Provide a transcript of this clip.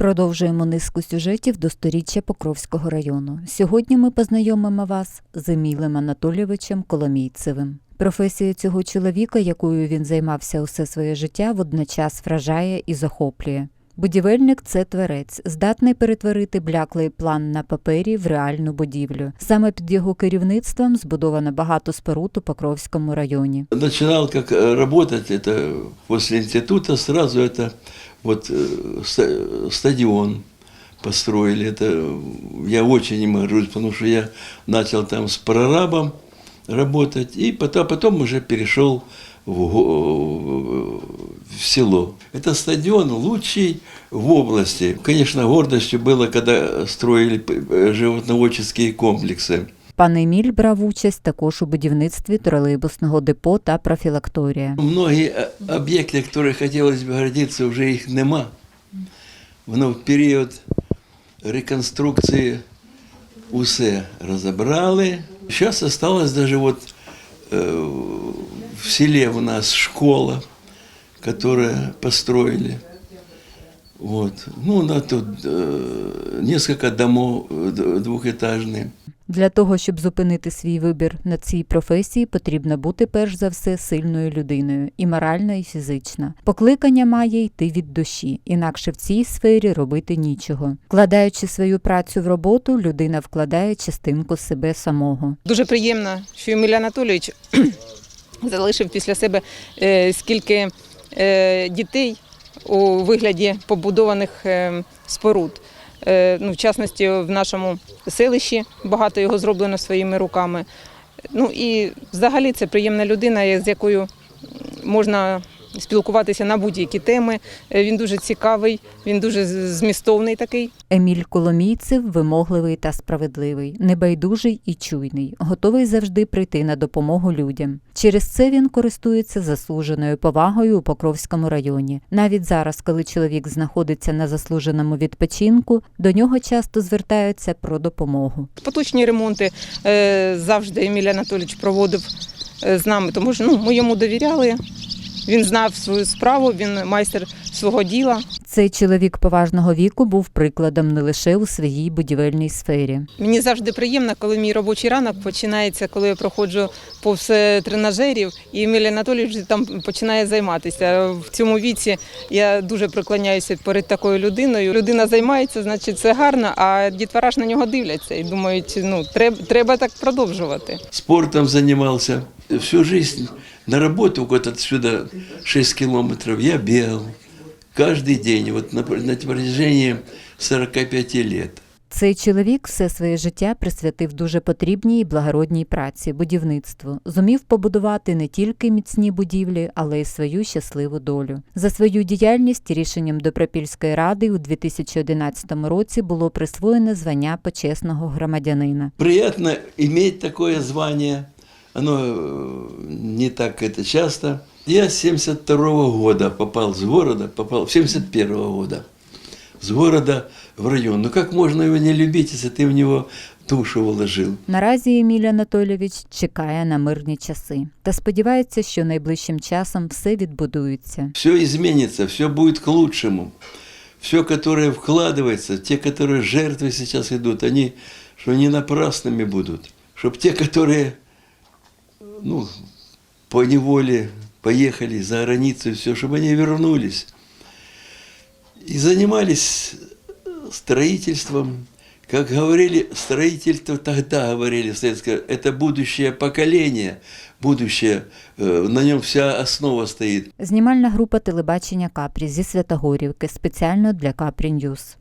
Продовжуємо низку сюжетів до сторіччя Покровського району. Сьогодні ми познайомимо вас з Емілем Анатолійовичем Коломійцевим. Професія цього чоловіка, якою він займався усе своє життя, водночас вражає і захоплює. Будівельник це творець, здатний перетворити бляклий план на папері в реальну будівлю. Саме під його керівництвом збудовано багато споруд у Покровському районі. Начинал как э, работать, это после института сразу это вот э, ста- стадион построили. Это я очень им горжусь, потому что я начал там с прорабом работать, и потом, потом уже перешел в, го- в село. Это стадион лучший в области. Конечно, гордостью было, когда строили э, животноводческие комплексы. Пан Еміль брав участь також у будівництві тролейбусного депо та профілакторія. Многі е, об'єкти, які хотілося б гордитися, вже їх нема. Воно в період реконструкції усе розібрали. Зараз залишилось даже вот э, в селе у нас школа, которая построили. Вот. Ну, на тут э, несколько домов э, д- двухэтажные. Для того, щоб зупинити свій вибір на цій професії, потрібно бути перш за все сильною людиною, і морально, і фізично. Покликання має йти від душі, інакше в цій сфері робити нічого. Вкладаючи свою працю в роботу, людина вкладає частинку себе самого. Дуже приємно, що Еміль Анатолійович залишив після себе е, скільки е, дітей у вигляді побудованих е, споруд. Е, Ну, в частності, в нашому селищі багато його зроблено своїми руками. Ну і взагалі це приємна людина, з якою можна спілкуватися на будь-які теми. Е, Він дуже цікавий, він дуже змістовний такий. Еміль Коломійцев вимогливий та справедливий, небайдужий і чуйний, готовий завжди прийти на допомогу людям. Через це він користується заслуженою повагою у Покровському районі. Навіть зараз, коли чоловік знаходиться на заслуженому відпочинку, до нього часто звертаються про допомогу. Поточні ремонти е, завжди Еміль Анатолійович проводив е, з нами, тому що ну, ми йому довіряли. Він знав свою справу, він майстер свого діла. Цей чоловік поважного віку був прикладом не лише у своїй будівельній сфері. Мені завжди приємно, коли мій робочий ранок починається, коли я проходжу повз е, тренажерів, і Еміль Анатолійович там починає займатися. В цьому віці я дуже преклоняюся перед такою людиною. Людина займається, значить це гарно, а дітвора ж на нього дивляться і думають, ну треба, треба так продовжувати. спортом занимался. Всю жизнь на работу, вот отсюда 6 километров, я бегал. Каждый день, вот на, на протяжении 45 лет. Цей чоловік все своє життя присвятив дуже потрібній і благородній праці, будівництву, зумів побудувати не тільки міцні будівлі, але й свою щасливу долю. За свою діяльність рішенням Добропільської ради у 2011 році було присвоєно звання почесного громадянина. Приятно иметь такое звание Оно э, не так это часто. Я с 72 года попал с города, попал 71 года с города в район. Ну как можно его не любить, если ты в него душу вложил? Наразі Еміль Анатолійович чекає на мирні часи та сподівається, що найближчим часом все відбудується. Все изменится, все будет к лучшему. Все, которое вкладывается, те, которые жертвы сейчас идут, они что не напрасными будут. Чтобы те, которые ну, по неволе поехали за границу, все, чтобы они вернулись и занимались строительством. Как говорили, строительство тогда говорили в советское, это будущее поколение, будущее, э, на нем вся основа стоит. Знімальна група телебачення Капрі зі Святогорівки спеціально для Капрі Ньюз.